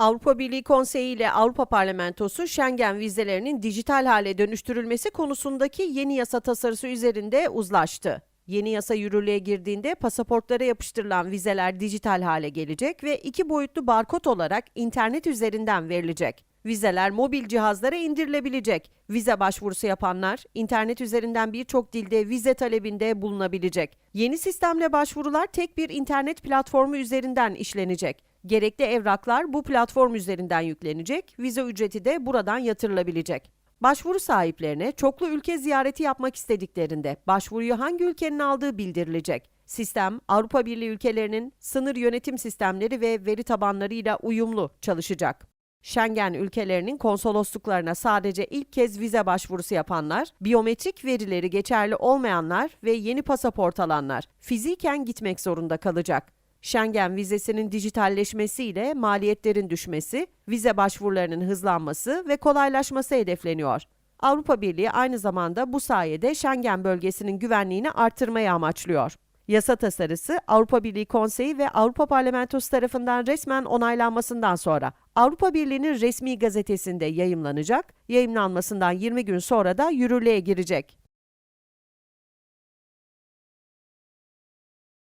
Avrupa Birliği Konseyi ile Avrupa Parlamentosu Schengen vizelerinin dijital hale dönüştürülmesi konusundaki yeni yasa tasarısı üzerinde uzlaştı. Yeni yasa yürürlüğe girdiğinde pasaportlara yapıştırılan vizeler dijital hale gelecek ve iki boyutlu barkod olarak internet üzerinden verilecek. Vizeler mobil cihazlara indirilebilecek. Vize başvurusu yapanlar internet üzerinden birçok dilde vize talebinde bulunabilecek. Yeni sistemle başvurular tek bir internet platformu üzerinden işlenecek. Gerekli evraklar bu platform üzerinden yüklenecek, vize ücreti de buradan yatırılabilecek. Başvuru sahiplerine çoklu ülke ziyareti yapmak istediklerinde başvuruyu hangi ülkenin aldığı bildirilecek. Sistem, Avrupa Birliği ülkelerinin sınır yönetim sistemleri ve veri tabanlarıyla uyumlu çalışacak. Schengen ülkelerinin konsolosluklarına sadece ilk kez vize başvurusu yapanlar, biyometrik verileri geçerli olmayanlar ve yeni pasaport alanlar fiziken gitmek zorunda kalacak. Schengen vizesinin dijitalleşmesiyle maliyetlerin düşmesi, vize başvurularının hızlanması ve kolaylaşması hedefleniyor. Avrupa Birliği aynı zamanda bu sayede Schengen bölgesinin güvenliğini artırmayı amaçlıyor. Yasa tasarısı Avrupa Birliği Konseyi ve Avrupa Parlamentosu tarafından resmen onaylanmasından sonra Avrupa Birliği'nin resmi gazetesinde yayımlanacak, yayımlanmasından 20 gün sonra da yürürlüğe girecek.